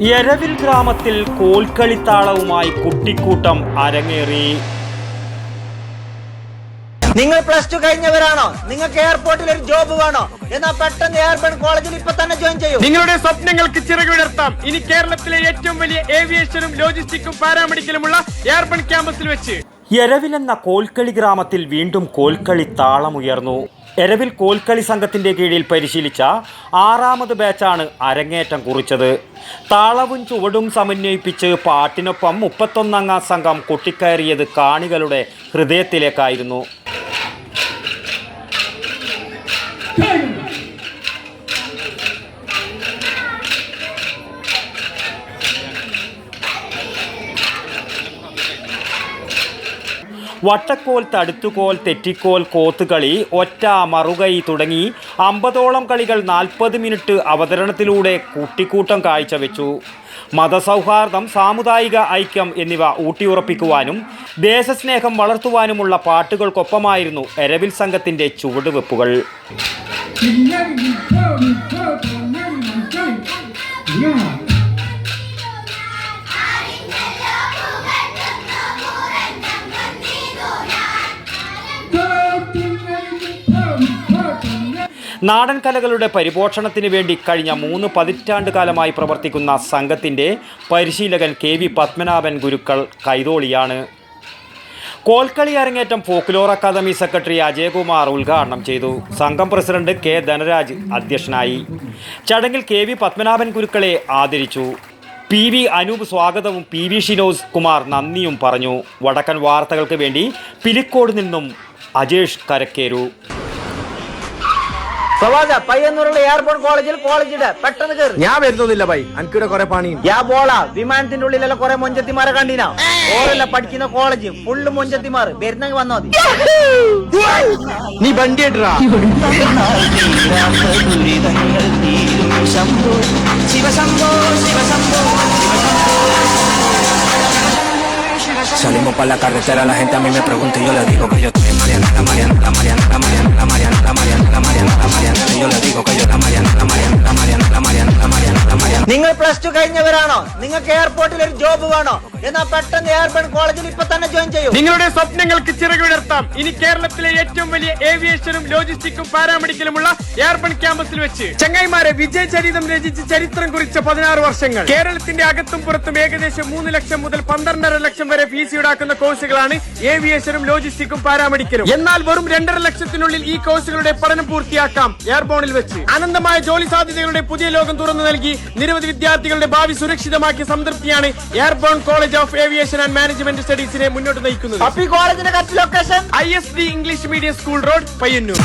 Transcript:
എരവിൽ ഗ്രാമത്തിൽ കോൽക്കളിത്താളവുമായി കുട്ടിക്കൂട്ടം അരങ്ങേറി. നിങ്ങൾ പ്ലസ് ടു കഴിഞ്ഞവരാണോ? നിങ്ങൾക്ക് എയർപോർട്ടിൽ ഒരു ജോബ് വേണോ? എന്നാ പെട്ടെന്ന് എയർപോർട്ട് കോളേജിൽ ഇപ്പൊ തന്നെ ജോയിൻ ചെയ്യൂ. നിങ്ങളുടെ സ്വപ്നങ്ങൾക്ക് ചിറകുവിടർത്താം ഇനി കേരളത്തിലെ ഏറ്റവും വലിയ ഏവിയേഷനും ലോജിസ്റ്റിക്കും പാരാമെഡിക്കലുമുള്ള എയർബൺ ക്യാമ്പസിൽ വെച്ച്. എരവിൽ എന്ന കോൽക്കളി ഗ്രാമത്തിൽ വീണ്ടും കോൽക്കളി താളമുയർന്നു. എരവിൽ കോൽക്കളി സംഘത്തിന്റെ കീഴിൽ പരിശീലിച്ച ആറാമത് ബാച്ചാണ് അരങ്ങേറ്റം കുറിച്ചത്. താളവും ചുവടും സമന്വയിപ്പിച്ച് പാട്ടിനൊപ്പം മുപ്പത്തൊന്നംഗ സംഘം കൊട്ടിക്കയറിയത് കാണികളുടെ ഹൃദയത്തിലേക്കായിരുന്നു. വട്ടക്കോൽ തടുത്തുകോൽ തെറ്റിക്കോൽ കോത്തുകളി ഒറ്റ മറുകൈ തുടങ്ങി അമ്പതോളം കളികൾ നാൽപ്പത് മിനിറ്റ് അവതരണത്തിലൂടെ കൂട്ടിക്കൂട്ടം കാഴ്ചവെച്ചു മതസൗഹാർദ്ദം സാമുദായിക ഐക്യം എന്നിവ ഊട്ടിയുറപ്പിക്കുവാനും ദേശസ്നേഹം വളർത്തുവാനുമുള്ള പാട്ടുകൾക്കൊപ്പമായിരുന്നു എരവിൽ സംഘത്തിന്റെ ചുവടുവെപ്പുകൾ Yeah. നാടൻ കലകളുടെ പരിപോഷണത്തിന് വേണ്ടി കഴിഞ്ഞ മൂന്ന് പതിറ്റാണ്ട് കാലമായി പ്രവർത്തിക്കുന്ന സംഘത്തിന്റെ പരിശീലകൻ കെ വി പത്മനാഭൻ ഗുരുക്കൾ കൈതോളിയാണ്. കോൽക്കളി അരങ്ങേറ്റം ഫോക്ലോർ അക്കാദമി സെക്രട്ടറി അജയകുമാർ ഉദ്ഘാടനം ചെയ്തു. സംഘം പ്രസിഡന്റ് കെ ധനരാജ് അധ്യക്ഷനായി. ചടങ്ങിൽ കെ വി പത്മനാഭൻ ഗുരുക്കളെ ആദരിച്ചു. പി വി അനൂപ് സ്വാഗതവും പി വി ഷിനോസ് കുമാർ നന്ദിയും പറഞ്ഞു. വടക്കൻ വാർത്തകൾക്ക് വേണ്ടി പിലിക്കോട് നിന്നും അജേഷ് കരക്കേരു സവാജ പയ്യന്നൂരുള്ള എയർപോർട്ട് കോളേജിൽ കോളേജിടെ പെട്ടെന്ന് കയറി ഞാൻ വരുന്നില്ല ബൈ എനിക്കിവിടെ കൊറേ പണി യാ ബോള വിമാനത്തിന്റെ ഉള്ളിലെല്ലാം കൊറേ മൊഞ്ചത്തിമാരെ കണ്ടിനാ ഓരെല്ലാം പഠിക്കുന്ന കോളേജ് ഫുള്ള് മൊഞ്ചത്തിമാർ വരുന്നെങ്കിൽ വന്നാ മതി നീ വണ്ടി ഇട്ടാ Salimos para la carretera, la gente a mí me pregunta y yo le digo que yo estoy Mariana, la Mariana, la Mariana, la Mariana, la Mariana, la Mariana, la Mariana, la Mariana, plus two കഴിഞ്ഞവരാണോ? നിങ്ങൾക്ക് എയർപോർട്ടിൽ ഒരു job വേണോ? എന്നാ പെട്ടെന്ന് എയർബൺ കോളേജിൽ ഇപ്പൊ തന്നെ join ചെയ്യും. നിങ്ങളുടെ സ്വപ്നങ്ങൾക്ക് ചിറകുവിടർത്താം ഇനി കേരളത്തിലെ ഏറ്റവും വലിയ ഏവിയേഷനും ലോജിസ്റ്റിക്കും പാരാമെഡിക്കലുമുള്ള എയർബൺ ക്യാമ്പസിൽ വെച്ച് ചങ്ങായിമാരെ വിജയ ചരിതം രചിച്ച് ചരിത്രം കുറിച്ച പതിനാറ് വർഷങ്ങൾ. കേരളത്തിന്റെ അകത്തും പുറത്തും ഏകദേശം മൂന്ന് ലക്ഷം മുതൽ പന്ത്രണ്ടര ലക്ഷം വരെ ഫീസ് ഈടാക്കുന്ന കോഴ്സുകളാണ് ഏവിയേഷനും ലോജിസ്റ്റിക്കും പാരാമെഡിക്കലും. എന്നാൽ വെറും രണ്ടര ലക്ഷത്തിനുള്ളിൽ ഈ കോഴ്സുകളുടെ പഠനം പൂർത്തിയാക്കാം എയർബോണിൽ വെച്ച്. അനന്തമായ ജോലി സാധ്യതകളുടെ പുതിയ ലോകം തുറന്നു നൽകി നിരവധി വിദ്യാർത്ഥികളുടെ ഭാവി സുരക്ഷിതമാക്കിയ സംതൃപ്തിയാണ് Airborne College of Aviation and Management സ്റ്റഡീസിനെ മുന്നോട്ട് നയിക്കുന്നത്. അപ്പി കോളേജിന്റെ correct location? I S D English medium school road Payyanur.